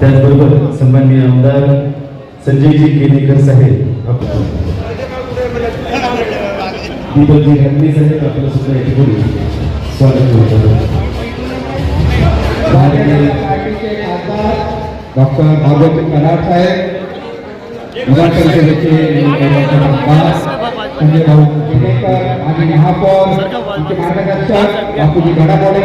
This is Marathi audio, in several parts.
त्याचबरोबर सन्माननीय आमदार संजयजी केनेकर साहेब दीपकजी हल्ली साहेब, आपलं सुद्धा या ठिकाणी स्वागत डॉक्टर भागवत कराड साहेब विधान परिषदेचे संजय भाऊ आणि महापौर मार्गदर्शक, बापूजी घडामोडे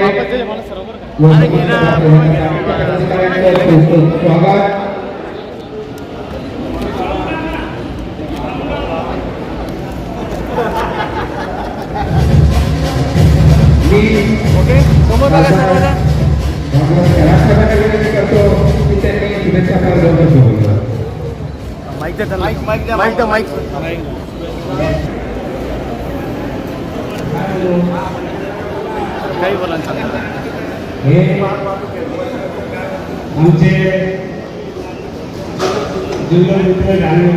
स्वागत माईक द्या माईक काही बोला चालेल. हे आमचे जुन्नर मित्र जाणवे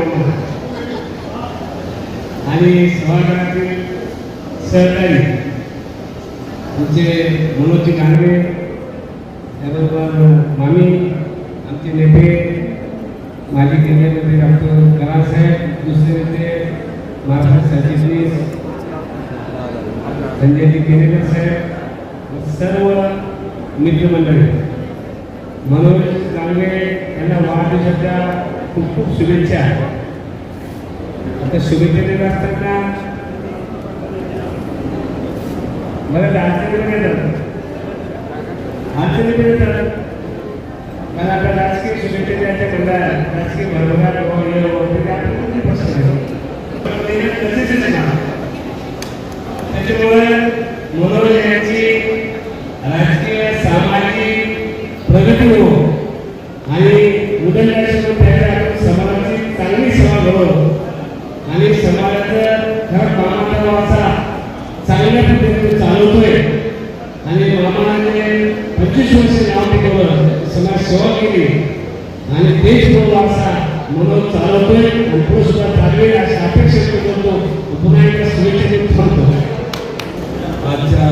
आणि सभागृहातील सहकारी आमचे मनोजी गांधे त्याबरोबर मामी आमचे नेते माजी केंद्रीय मंत्री डॉक्टर करार साहेब दुसरे नेते महाराष्ट्र सरचिटणीस संजयजी केनेकर साहेब सर्व मित्रमंडळी मनोज कांगे यांना वाढदिवसाच्या खूप खूप शुभेच्छा. आता शुभेच्छा देत असताना मला राजकीय पण मला आता राजकीय शुभेच्छा द्यायच्या राजकीय भरभराट किंवा हे वगैरे आपल्याला खूप प्रश्न आहे. पण ते गरजेचंच आहे ना. त्याच्यामुळे मनोज यांची राजकीय सामाजिक प्रगती हो आणि उदयनारायण त्याच्या आपण समाजाची चांगली सेवा घडो आणि समाजाचं खरं कामाचा वाचा चांगल्या पद्धतीने चालवतोय. आणि मामाने पंचवीस वर्ष नाव टिकवलं. समाज सेवा केली. आणि देश म्हणून असा मनोज चालवतोय आणि सुद्धा चालवेल अशी अपेक्षा करतो पुन्हा एकदा शुभेच्छा थांबतो आजच्या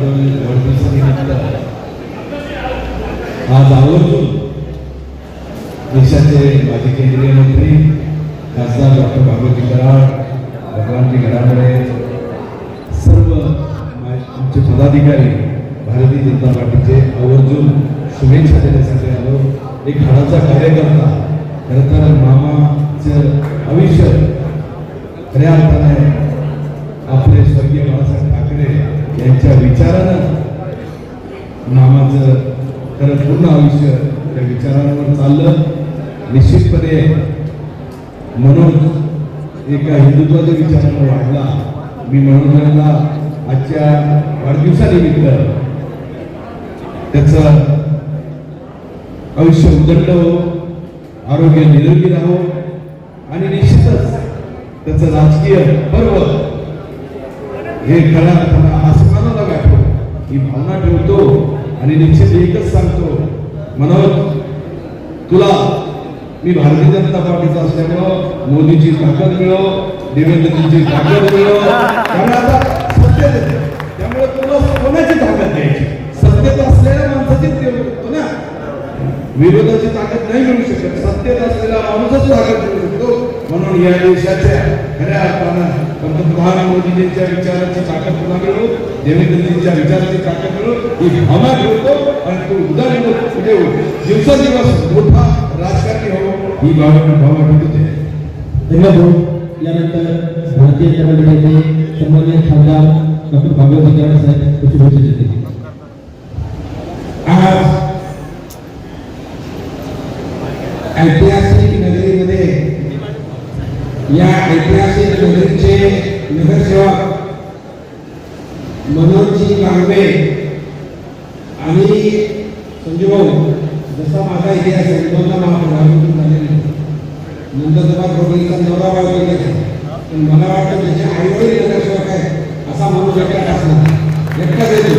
मनोजच्या वाढदिवसानिमित्त आज आवर्जून देशाचे माजी केंद्रीय मंत्री खासदार डॉक्टर भागवती कराड भगवानजी घडामोडे सर्व आमचे पदाधिकारी भारतीय जनता पार्टीचे आवर्जून शुभेच्छा देण्यासाठी आलो. एक हाडाचा कार्यकर्ता खरं तर मामाचं आयुष्य खऱ्या अर्थाने आपले स्वर्गीय बाळासाहेब ठाकरे यांच्या विचारानं मामाचं खरं पूर्ण आयुष्य त्या विचारांवर चाललं. निश्चितपणे मनोज एका हिंदुत्वाच्या विचारानं वाढला. मी मनोजांना आजच्या वाढदिवसानिमित्त त्याचं आयुष्य उदंड हो आरोग्य निरोगी राहो आणि निश्चितच त्याचं राजकीय पर्व हे खऱ्या ही भावना ठेवतो आणि निश्चित एकच सांगतो मनोज तुला मी भारतीय जनता पार्टीचा असल्यामुळं मोदीची ताकद मिळव देवेंद्रजींची ताकद मिळव कारण आता सत्य त्यामुळे तुला कोणाची ताकद द्यायची. सत्यता विरोधाची ताकद नाही मिळू शकत. सत्तेत असलेला माणूसच ताकद मिळू शकतो. म्हणून या देशाच्या खऱ्या अर्थानं पंतप्रधान मोदीजींच्या विचाराची ताकद तुला मिळू देवेंद्रजींच्या विचाराची ताकद मिळू ही भावना ठेवतो आणि तू उदाहरण म्हणजे दिवसादिवस मोठा राजकारणी हो ही भावना भावना ठेवते धन्यवाद यानंतर भारतीय जनता पार्टीचे सन्मान्य खासदार डॉक्टर भागवत साहेब आज ऐतिहासिक नगरीमध्ये या ऐतिहासिक नगरीचे नगरसेवक मनोजी कांबे आणि संजू भाऊ जसा माझा इतिहास आहे दोनदा महापौर झालेला नंदसभा प्रभूंचा नवरा बायको गेला पण मला वाटतं त्याचे आई नगरसेवक आहे असा माणूस एकटा असणार. एकटाच येतो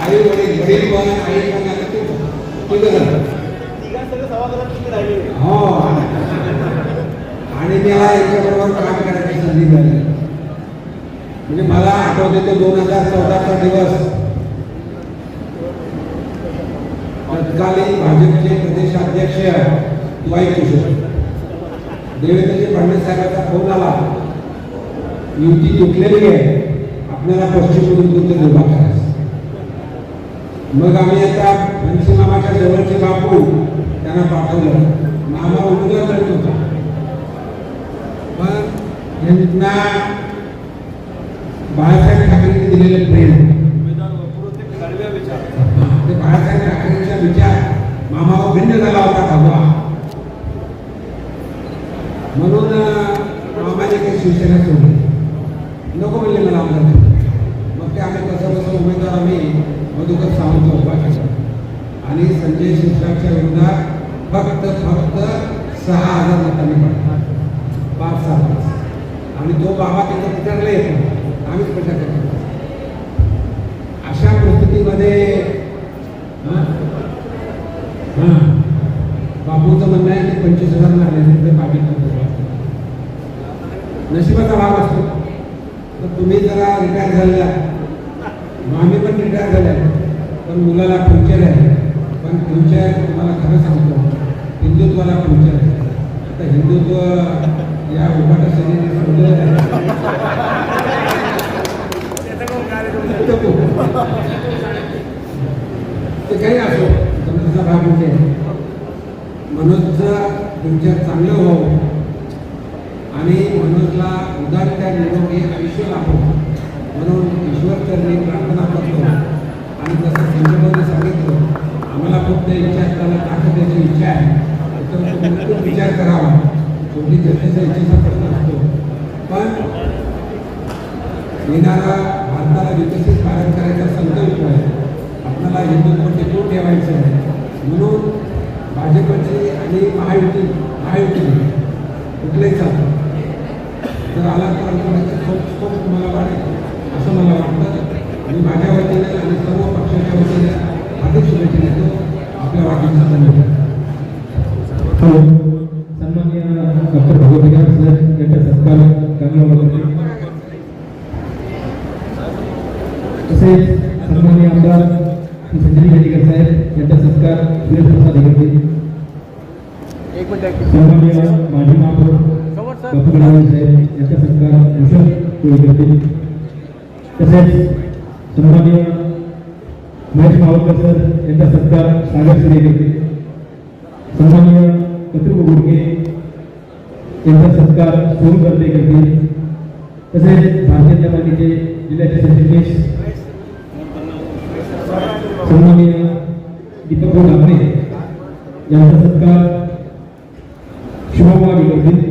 आई वडील वडील पण आई पण आता तू तुझं हो. आणि मला याच्याबरोबर काम करायची संधी मिळाली. म्हणजे मला आठवते तो दोन हजार चौदाचा दिवस. तत्कालीन भाजपचे प्रदेशाध्यक्ष वाई किशोर. देवेंद्रजी फडणवीस साहेबांचा फोन आला. युती तुटलेली आहे. आपल्याला पश्चिममधून कोणतं निर्माण करायचं मग आम्ही आता मामाच्या जवळचे बापू त्यांना पाठवलं. मामा उमेदवार करत होता पण यांना बाळासाहेब ठाकरेंनी दिलेले प्रेम. ते बाळासाहेब ठाकरेंचा विचार मामावर भिन्न झाला होता भगवा म्हणून मामाने काही शिवसेना सोडली. नको म्हणले मला मग ते आम्ही कसं कसं उमेदवार आम्ही. मधुकर सावंत उभा केला. आणि संजय शिरसाटच्या विरोधात फक्त फक्त सहा हजार मतांनी पडतात. पाच सहा पाच आणि तो बाबा तिथं प्रचारला येतो आम्हीच प्रचार करतो. अशा परिस्थितीमध्ये हं? बापूचं म्हणणं आहे की पंचवीस हजार मारले बाबी नशिबाचा भाग असतो. तर तुम्ही जरा रिटायर झालेला. मामी आम्ही पण रिटायर झाले पण मुलाला फ्युचर आहे पण फ्युचर तुम्हाला खरं सांगतो हिंदुत्वाला फ्युचर आहे आता हिंदुत्व या उभाटा शैलीने सोडलेलं आहे. ते काही असो समजा भाग म्हणजे मनोजचा फ्युचर चांगलं व्हावं आणि मनोजला उदारत्या निरोगी आयुष्य लाभो. म्हणून ईश्वर चरणी प्रार्थना करतो आणि जसं संजयभाऊने सांगितलं आम्हाला फक्त इच्छा त्याला ताकद द्यायची इच्छा आहे त्याच्यावर तुम्ही खूप विचार करावा शेवटी जनतेचा इच्छेचा प्रश्न असतो पण येणारा भारताला विकसित भारत करायचा संकल्प आहे. आपल्याला हिंदुत्व टिकवून ठेवायचं आहे. म्हणून भाजपची आणि महायुती महायुती कुठलंही चालतं जर आला तर आमचा खूप खूप तुम्हाला वाटेल असं मला वाटतं. मी माझ्या वतीने आणि सर्व पक्षाच्या वतीने हार्दिक शुभेच्छा देतो. आपल्या वाटेचा धन्यवाद त्यांचा सत्कार माजी महापौर साहेब यांचा सत्कार भूषण करतील तसेच सन्मान्य महेश मावळकर सर यांचा सत्कार सागर सिरे करतील सन्मान्य कतृप गुडगे यांचा सत्कार सोन करते करतील तसेच भारतीय जनता पार्टीचे जिल्ह्याचे सरचिटणीस सन्मान्य दीपक भाऊ लांबणे यांचा सत्कार शुभमा करतील.